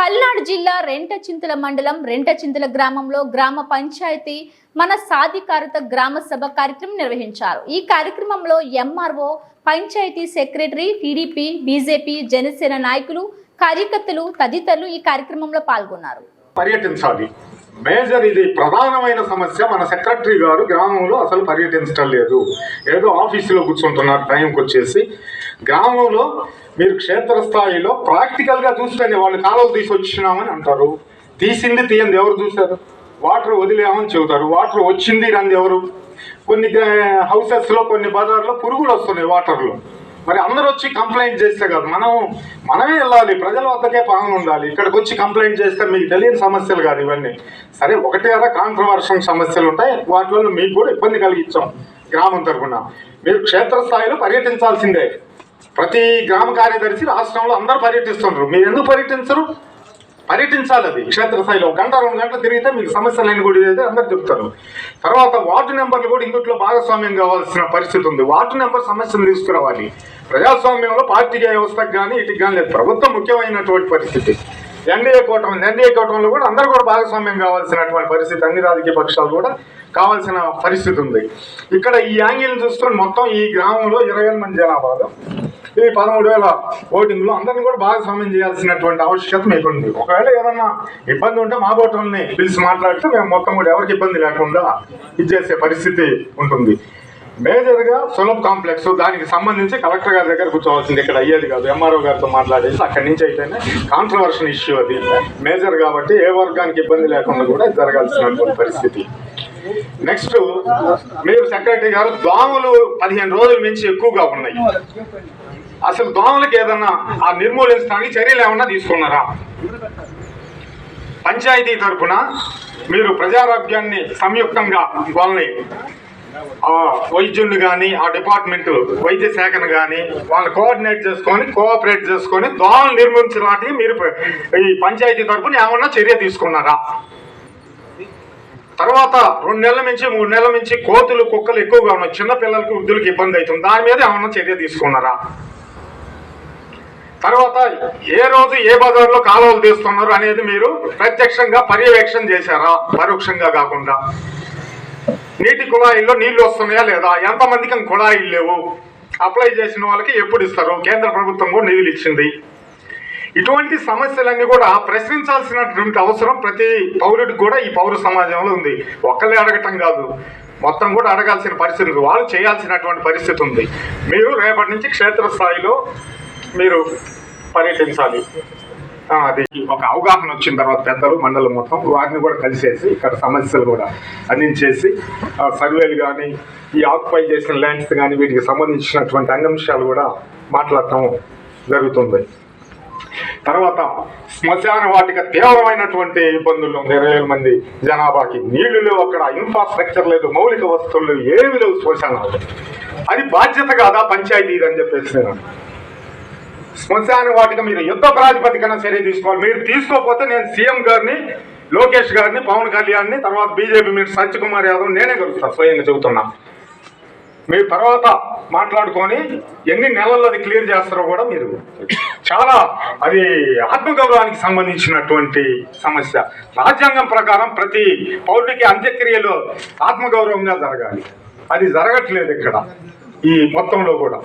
పల్నాడు జిల్లా రెంటచింతల మండలం రెంటచింతల గ్రామంలో గ్రామ పంచాయతీ మన సాధికారత గ్రామ సభ కార్యక్రమం నిర్వహించారు. ఈ కార్యక్రమంలో MRO panchayat secretary TDP BJP Janasena నాయకులు కార్యకర్తలు తదితరులు ఈ కార్యక్రమంలో పాల్గొన్నారు. పర్యటించాలి. మేజర్ ఇది ప్రధానమైన సమస్య. మన సెక్రటరీ గారు గ్రామంలో అసలు పర్యటించడం లేదు ఏదో ఆఫీసులో కూర్చుంటున్నారు టైంకి వచ్చేసి. గ్రామంలో మీరు క్షేత్రస్థాయిలో ప్రాక్టికల్గా చూస్తేనే వాళ్ళు కాలువలు తీసి వచ్చినామని అంటారు. తీసింది తీయంది ఎవరు చూశారు? వాటర్ వదిలేమని చెబుతారు. వాటర్ వచ్చింది రంది ఎవరు? కొన్ని హౌసెస్లో కొన్ని బజార్లో పురుగులు వస్తున్నాయి వాటర్లో. మరి అందరూ వచ్చి కంప్లైంట్ చేస్తే కాదు. మనం మనమే వెళ్ళాలి. ప్రజల వద్దకే పాలన ఉండాలి. ఇక్కడికి వచ్చి కంప్లైంట్ చేస్తే మీకు తెలియని సమస్యలు కాదు ఇవన్నీ. సరే ఒకటే అలా కాంట్రవర్షన్ సమస్యలు ఉంటాయి. వాటిలో మీకు కూడా ఇబ్బంది కలిగించాం గ్రామం తరఫున మీరు క్షేత్రస్థాయిలో పర్యటించాల్సిందే. ప్రతి గ్రామ కార్యదర్శి రాష్ట్రంలో అందరూ పర్యటిస్తున్నారు మీరు ఎందుకు పర్యటించరు? పర్యటించాలి అది. క్షేత్రస్థాయిలో గంట రెండు గంటలు తిరిగితే మీకు సమస్యలన్నీ కూడా ఇదైతే అందరు చెప్తారు. తర్వాత వార్డు నెంబర్లు కూడా ఇందుట్లో భాగస్వామ్యం కావాల్సిన పరిస్థితి ఉంది. వార్డు నెంబర్ సమస్యను తీసుకురావాలి. ప్రజాస్వామ్యంలో పార్టీ వ్యవస్థకు కానీ ఇటుకు కానీ లేదు. ప్రభుత్వం ముఖ్యమైనటువంటి పరిస్థితి. ఎన్డీఏ కూటమి ఎన్డీఏ కూటమిలో కూడా అందరూ కూడా భాగస్వామ్యం కావాల్సినటువంటి పరిస్థితి. అన్ని రాజకీయ పక్షాలు కూడా కావాల్సిన పరిస్థితి ఉంది. ఇక్కడ ఈ యాంగిల్ని చూసుకొని మొత్తం ఈ గ్రామంలో ఇరవై మంది జనాభాలో ఈ పదమూడు వేల ఓటింగ్లో అందరిని కూడా భాగస్వామ్యం చేయాల్సినటువంటి ఆవశ్యకత మీకు ఉంది ఒకవేళ ఏదన్నా ఇబ్బంది ఉంటే మా బోటల్ని పిలిచి మాట్లాడితే మేము మొత్తం కూడా ఎవరికి ఇబ్బంది లేకుండా ఇచ్చేసే పరిస్థితి ఉంటుంది. మేజర్గా సులభ్ కాంప్లెక్స్ దానికి సంబంధించి కలెక్టర్ గారి దగ్గర కూర్చోవాల్సింది ఇక్కడ అయ్యేది కాదు. ఎంఆర్ఓ గారితో మాట్లాడేసి అక్కడి నుంచి అయితేనే కాంట్రవర్షన్ ఇష్యూ అది. మేజర్ కాబట్టి ఏ వర్గానికి ఇబ్బంది లేకుండా కూడా జరగాల్సినటువంటి పరిస్థితి. నెక్స్ట్ మీరు సెక్రటరీ గారు దోమలు పదిహేను రోజుల నుంచి ఎక్కువగా ఉన్నాయి. అసలు దోమలకి ఏదన్నా ఆ నిర్మూలించడానికి చర్యలు ఏమన్నా తీసుకున్నారా? పంచాయతీ తరఫున మీరు ప్రజారోగ్యాన్ని సంయుక్తంగా వాళ్ళని వైద్యుని కానీ ఆ డిపార్ట్మెంట్ వైద్య శాఖను కానీ వాళ్ళని కోఆర్డినేట్ చేసుకొని కోఆపరేట్ చేసుకొని దోమలు నిర్మించడానికి మీరు ఈ పంచాయతీ తరఫున ఏమన్నా చర్య తీసుకున్నారా? తర్వాత రెండు నెలల నుంచి మూడు నెలల నుంచి కోతులు కుక్కలు ఎక్కువగా ఉన్నాయి. చిన్నపిల్లలకు వృద్ధులకు ఇబ్బంది అవుతుంది. దాని మీద ఏమన్నా చర్య తీసుకున్నారా? తర్వాత ఏ రోజు ఏ బజార్లో కాలువలు తీస్తున్నారు అనేది మీరు ప్రత్యక్షంగా పర్యవేక్షణ చేశారా? పరోక్షంగా కాకుండా. నీటి కుళాయిల్లో నీళ్ళు వస్తున్నాయా లేదా? ఎంతమందికి కుళాయిలు లేవు? అప్లై చేసిన వాళ్ళకి ఎప్పుడు ఇస్తారు? కేంద్ర ప్రభుత్వం కూడా నిధులు ఇచ్చింది. ఇటువంటి సమస్యలన్నీ కూడా ప్రశ్నించాల్సినటువంటి అవసరం ప్రతి పౌరుడికి కూడా ఈ పౌర సమాజంలో ఉంది. ఒక్కళ్ళే అడగటం కాదు. మొత్తం కూడా అడగాల్సిన పరిస్థితి వాళ్ళు చేయాల్సినటువంటి పరిస్థితి ఉంది. మీరు రేపటి నుంచి క్షేత్రస్థాయిలో మీరు పర్యటించాలి అది ఒక అవగాహన వచ్చిన తర్వాత పెద్దలు మండలం మొత్తం వారిని కూడా కలిసేసి ఇక్కడ సమస్యలు కూడా అందించేసి సర్వేలు కానీ ఈ ఆక్యుపై చేసిన ల్యాండ్స్ కానీ వీటికి సంబంధించినటువంటి అంగంశాలు కూడా మాట్లాడటం జరుగుతుంది. తర్వాత శ్మశాన వాటిక తీవ్రమైనటువంటి ఇబ్బందులు ఉంది. ఇరవై వేల మంది జనాభాకి నీళ్ళు లేవు అక్కడ ఇన్ఫ్రాస్ట్రక్చర్ లేదు మౌలిక వస్తువులు ఏమి లేవు శ్మశానాలు. అది బాధ్యత కాదా పంచాయతీ అని చెప్పేసి నేను శ్మశాన వాటిక మీరు యుద్ధ ప్రాతిపదికన చర్య తీసుకోవాలి. మీరు తీసుకోకపోతే నేను సీఎం గారిని లోకేష్ గారిని పవన్ కళ్యాణ్ని తర్వాత బీజేపీ మీరు సత్యకుమార్ యాదవ్ నేనే కలుస్తాను స్వయంగా చెబుతున్నా. మీరు తర్వాత మాట్లాడుకొని ఎన్ని నెలల్లో అది క్లియర్ చేస్తారో కూడా మీరు చాలా అది ఆత్మగౌరవానికి సంబంధించినటువంటి సమస్య. రాజ్యాంగం ప్రకారం ప్రతి పౌరుడికి అంత్యక్రియలు ఆత్మగౌరవంగా జరగాలి. అది జరగట్లేదు ఇక్కడ ఈ మొత్తంలో కూడా.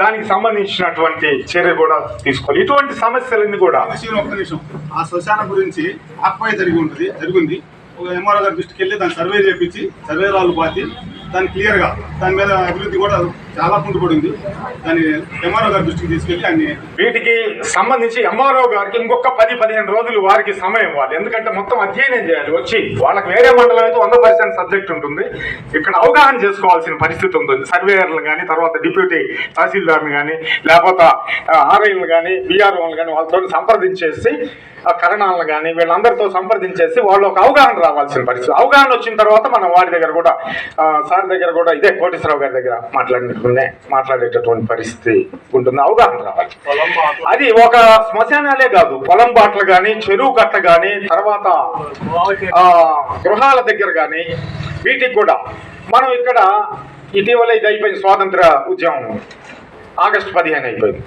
దానికి సంబంధించినటువంటి చర్య కూడా తీసుకోవాలి. ఇటువంటి సమస్యలన్నీ కూడా విషయం ఒక్క నిమిషం. ఆ శ్మశానం గురించి ఆక్వై జరిగి ఉంటుంది జరిగింది. ఒక ఎంఆర్ఓ గారి దృష్టికి వెళ్ళి దాన్ని సర్వే చేపించి సర్వే రాళ్ళు పాతి దాన్ని క్లియర్గా దాని మీద అభివృద్ధి కూడా చాలా కుంటుపడింది దాన్ని ఎంఆర్ఓ గారి దృష్టికి తీసుకెళ్ళి అన్ని వీటికి సంబంధించి ఎంఆర్ఓ గారికి ఇంకొక పది పదిహేను రోజులు వారికి సమయం ఇవ్వాలి. ఎందుకంటే మొత్తం అధ్యయనం చేయాలి వచ్చి. వాళ్ళకి వేరే మండలం అయితే వంద పర్సెంట్ సబ్జెక్ట్ ఉంటుంది. ఇక్కడ అవగాహన చేసుకోవాల్సిన పరిస్థితి ఉంటుంది. సర్వేయర్లు కానీ తర్వాత డిప్యూటీ తహసీల్దార్ని కానీ లేకపోతే ఆర్ఐలు కానీ బీఆర్ఓలు కానీ వాళ్ళతో సంప్రదించేసి కరణాలను కానీ వీళ్ళందరితో సంప్రదించేసి వాళ్ళు ఒక అవగాహన రావాల్సిన పరిస్థితి. అవగాహన వచ్చిన తర్వాత మనం వాడి దగ్గర కూడా సార్ దగ్గర కూడా ఇదే కోటేశ్వరరావు గారి దగ్గర మాట్లాడినట్టునే మాట్లాడేటటువంటి పరిస్థితి ఉంటుంది అవగాహన రావాలి. అది ఒక శ్మశానాలే కాదు పొలం బాటలు కానీ చెరువు కట్ట కానీ తర్వాత ఆ, గృహాల దగ్గర కానీ వీటికి కూడా మనం ఇక్కడ ఇటీవల ఇది అయిపోయింది స్వాతంత్ర ఉద్యమం. ఆగస్టు పదిహేను అయిపోయింది.